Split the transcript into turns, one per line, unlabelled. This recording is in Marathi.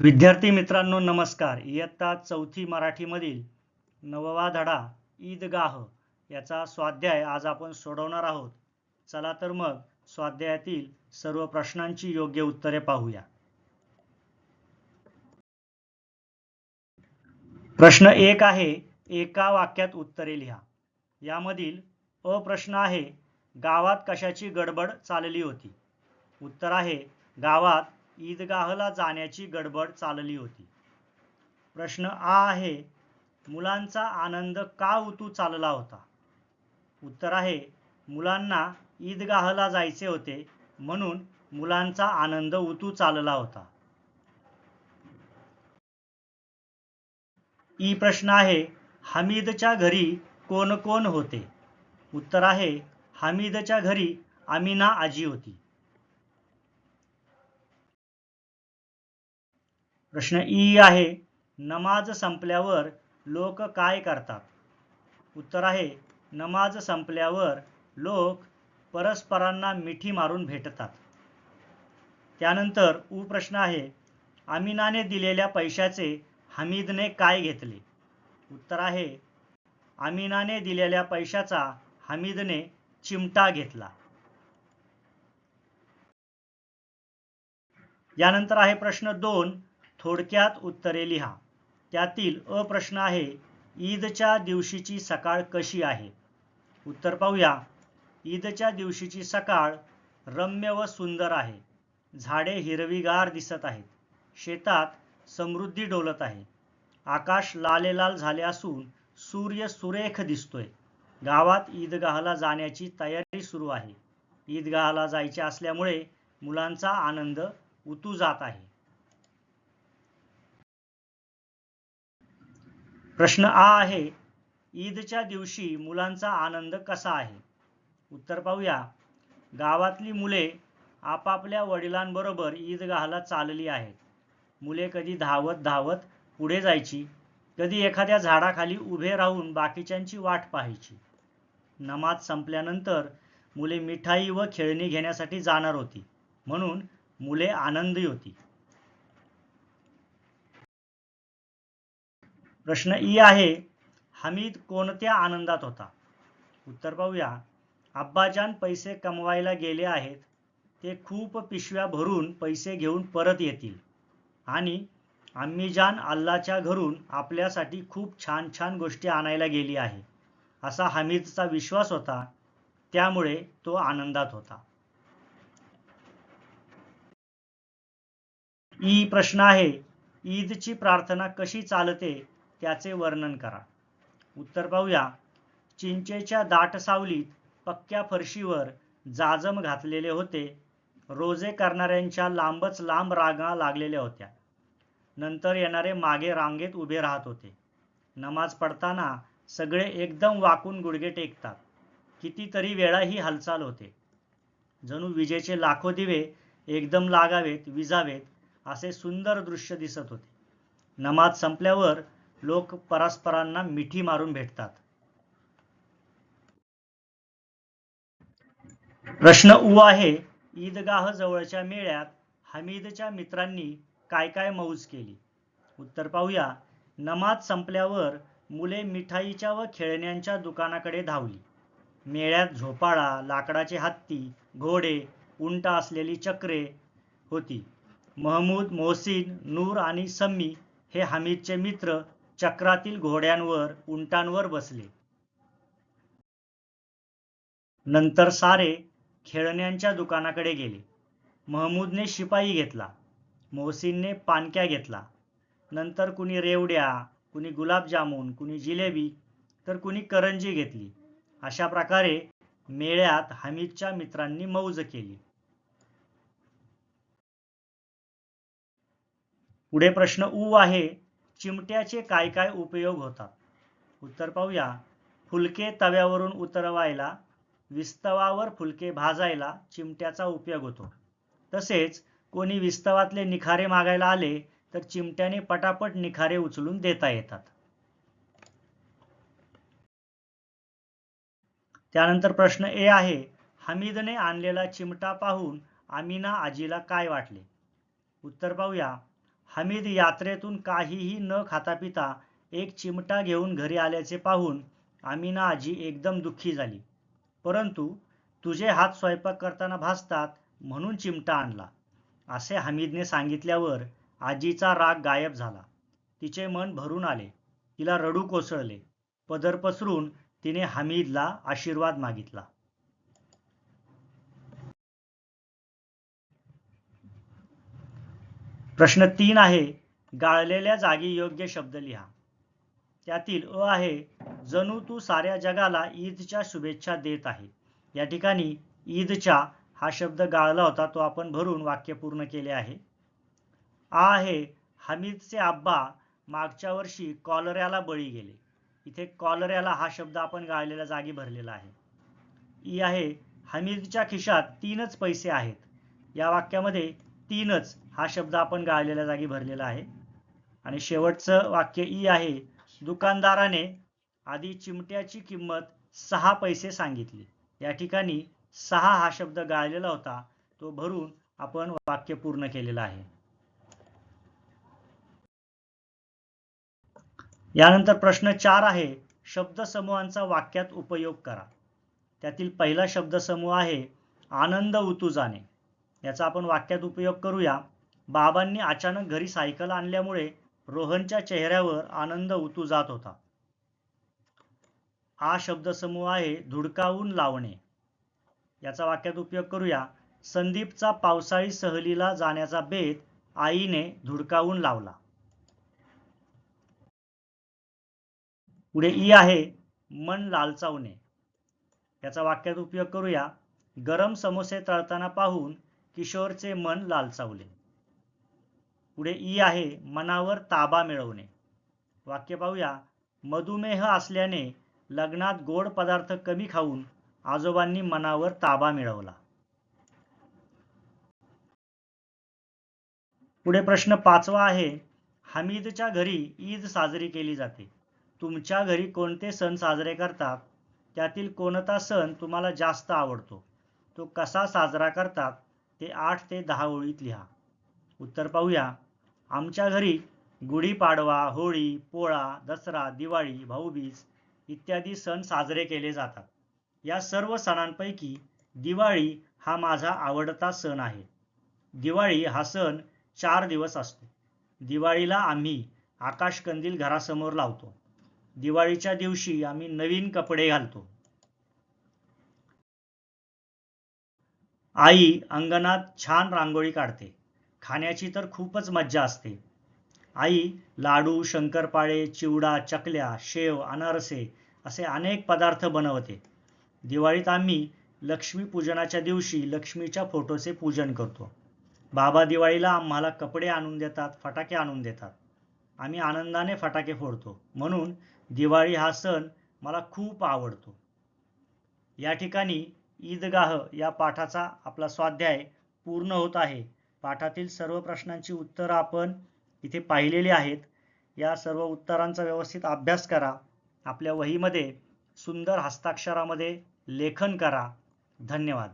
विद्यार्थी मित्रांनो नमस्कार. इयत्ता चौथी मराठीमधील नववा धडा ईदगाह याचा स्वाध्याय आज आपण सोडवणार आहोत. चला तर मग स्वाध्यायातील सर्व प्रश्नांची योग्य उत्तरे पाहूया. प्रश्न एक आहे एका वाक्यात उत्तरे लिहा. यामधील अ प्रश्न आहे गावात कशाची गडबड चालली होती? उत्तर आहे गावात ईदगाहला जाण्याची गडबड चालली होती. प्रश्न आ आहे मुलांचा आनंद का उतू चालला होता? उत्तर आहे मुलांना ईदगाहला जायचे होते म्हणून मुलांचा आनंद उतू चालला होता. ई प्रश्न आहे हमीदच्या घरी कोण कोण होते? उत्तर आहे हमीदच्या घरी अमिना आजी होती. प्रश्न ई आहे नमाज संपल्यावर लोक काय करतात? उत्तर आहे नमाज संपल्यावर लोक परस्परांना मिठी मारून भेटतात. त्यानंतर उ प्रश्न आहे अमिनाने दिलेल्या पैशाचे हमीदने काय घेतले? उत्तर आहे अमिनाने दिलेल्या पैशाचा हमीदने चिमटा घेतला. यानंतर आहे प्रश्न दोन थोडक्यात उत्तरे लिहा. त्यातील अ प्रश्न आहे ईदच्या दिवशीची सकाळ कशी आहे? उत्तर पाहूया. ईदच्या दिवशीची सकाळ रम्य व सुंदर आहे. झाडे हिरवीगार दिसत आहेत. शेतात समृद्धी डोलत आहे. आकाश लालेलाल झाले असून सूर्य सुरेख दिसतोय. गावात ईदगाहला जाण्याची तयारी सुरू आहे. ईदगाहला जायचे असल्यामुळे मुलांचा आनंद उतू जात आहे. प्रश्न आ आहे ईदच्या दिवशी मुलांचा आनंद कसा आहे? उत्तर पाहूया. गावातली मुले आपापल्या वडिलांबरोबर ईदगाहला चालली आहेत. मुले कधी धावत धावत पुढे जायची कधी एखाद्या झाडाखाली उभे राहून बाकीच्यांची वाट पाहायची. नमाज संपल्यानंतर मुले मिठाई व खेळणी घेण्यासाठी जाणार होती. म्हणून मुले आनंदी होती. प्रश्न ई आहे हमीद कोणत्या आनंदात होता? उत्तर पाहूया. अब्बाजान पैसे कमवायला गेले आहेत ते खूप पिशव्या भरून पैसे घेऊन परत येतील. आणि अम्मीजान अल्लाच्या घरून आपल्यासाठी खूप छान छान गोष्टी आणायला गेली आहे असा हमीदचा विश्वास होता. त्यामुळे तो आनंदात होता. ई प्रश्न आहे ईदची प्रार्थना कशी चालते? त्याचे वर्णन करा. उत्तर पाहूया. चिंचेच्या दाट सावलीत पक्क्या फरशीवर जाजम घातलेले होते. रोजे करणाऱ्यांच्या लांबच लांब रांगा लागलेल्या होत्या. नंतर येणारे मागे रांगेत उभे राहत होते. नमाज पडताना सगळे एकदम वाकून गुडघे टेकतात. कितीतरी वेळा ही हालचाल होते. जणू विजेचे लाखो दिवे एकदम लागावेत विजावेत असे सुंदर दृश्य दिसत होते. नमाज संपल्यावर लोक परस्परांना मिठी मारून भेटतात. प्रश्न उ आहे ईदगाह जवळच्या मेळ्यात हमीदच्या मित्रांनी काय काय मौज केली? उत्तर पाहूया. नमाज संपल्यावर मुले मिठाईच्या व खेळण्यांच्या दुकानाकडे धावली. मेळ्यात झोपाळा लाकडाचे हत्ती घोडे उंट असलेली चक्रे होती. महमूद मोहसिन नूर आणि सम्मी हे हमीदचे मित्र चक्रातील घोड्यांवर उंटांवर बसले. नंतर सारे खेळण्यांच्या दुकानाकडे गेले. महमूदने शिपाई घेतला. मोहसिनने पानक्या घेतला. नंतर कुणी रेवड्या कुणी गुलाबजामुन कुणी जिलेबी तर कुणी करंजी घेतली. अशा प्रकारे मेळ्यात हमीदच्या मित्रांनी मौज केली. पुढे प्रश्न ऊ आहे चिमट्याचे काय काय उपयोग होतात? उत्तर पाहूया. फुलके तव्यावरून उतरवायला विस्तवावर फुलके भाजायला चिमट्याचा उपयोग होतो. तसेच कोणी विस्तवातले निखारे मागायला आले तर चिमट्याने पटापट निखारे उचलून देता येतात. त्यानंतर प्रश्न ए आहे हमीदने आणलेला चिमटा पाहून आमीना आजीला काय वाटले? उत्तर पाहूया. हमीद यात्रेतून काहीही न खाता पिता एक चिमटा घेऊन घरी आल्याचे पाहून आमिना आजी एकदम दुःखी झाली. परंतु तुझे हात स्वयंपाक करताना भासतात म्हणून चिमटा आणला. असे हमीदने सांगितल्यावर आजीचा राग गायब झाला. तिचे मन भरून आले. तिला रडू कोसळले. पदर पसरून तिने हमीदला आशीर्वाद मागितला. प्रश्न तीन आहे गाळलेल्या जागी योग्य शब्द लिहा. त्यातील अ आहे जणू तू साऱ्या जगाला ईदच्या शुभेच्छा देत आहे. या ठिकाणी ईदच्या हा शब्द गाळला होता तो आपण भरून वाक्य पूर्ण केले आहे. आ आहे हमीदचे आब्बा मागच्या वर्षी कॉलऱ्याला बळी गेले. इथे कॉलऱ्याला हा शब्द आपण गाळलेल्या जागी भरलेला आहे. ई आहे हमीदच्या खिशात तीनच पैसे आहेत. या वाक्यामध्ये तीनच हा शब्द आपण गाळलेल्या जागी भरलेला आहे. आणि शेवटचं वाक्य ई आहे दुकानदाराने आधी चिमट्याची किंमत सहा पैसे सांगितली. या ठिकाणी सहा हा शब्द गाळलेला होता तो भरून आपण वाक्य पूर्ण केलेलं आहे. यानंतर प्रश्न चार आहे शब्दसमूहांचा वाक्यात उपयोग करा. त्यातील पहिला शब्दसमूह आहे आनंद उतू जाणे याचा आपण वाक्यात उपयोग करूया. बाबांनी अचानक घरी सायकल आणल्यामुळे रोहनच्या चेहऱ्यावर आनंद उतू जात होता. हा शब्दसमूह आहे धुडकावून लावणे. याचा वाक्यात उपयोग करूया. संदीपचा पावसाळी सहलीला जाण्याचा बेत आईने धुडकावून लावला. पुढे ई आहे मन लालचावणे. याचा वाक्यात उपयोग करूया. गरम समोसे तळताना पाहून किशोरचे मन लालचावले पुढे ई आहे मनावर ताबा मिळवणे. वाक्य पाहूया. मधुमेह असल्याने लग्नात गोड पदार्थ कमी खाऊन आजोबांनी मनावर ताबा मिळवला. पुढे प्रश्न पाचवा आहे. हमीदच्या घरी ईद साजरी केली जाते. तुमच्या घरी कोणते सण साजरे करतात? त्यातील कोणता सण तुम्हाला जास्त आवडतो? तो कसा साजरा करतात? ते आठ ते दहा ओळीत लिहा. उत्तर पाहूया. आमच्या घरी गुढीपाडवा होळी पोळा दसरा दिवाळी भाऊबीज इत्यादी सण साजरे केले जातात. या सर्व सणांपैकी दिवाळी हा माझा आवडता सण आहे. दिवाळी हा सण चार दिवस असतो. दिवाळीला आम्ही आकाशकंदील घरासमोर लावतो. दिवाळीच्या दिवशी आम्ही नवीन कपडे घालतो. आई अंगणात छान रांगोळी काढते. खाण्याची तर खूपच मज्जा असते. आई लाडू शंकरपाळे चिवडा चकल्या शेव अनारसे असे अनेक पदार्थ बनवते. दिवाळीत आम्ही लक्ष्मीपूजनाच्या दिवशी लक्ष्मीच्या फोटोचे पूजन करतो. बाबा दिवाळीला आम्हाला कपडे आणून देतात फटाके आणून देतात. आम्ही आनंदाने फटाके फोडतो. म्हणून दिवाळी हा सण मला खूप आवडतो. या ठिकाणी ईदगाह या पाठाचा आपला स्वाध्याय पूर्ण होत आहे. पाठातील सर्व प्रश्नांची उत्तरं आपण इथे पाहिलेली आहेत. या सर्व उत्तरांचा व्यवस्थित अभ्यास करा. आपल्या वहीमध्ये सुंदर हस्ताक्षरामध्ये लेखन करा. धन्यवाद.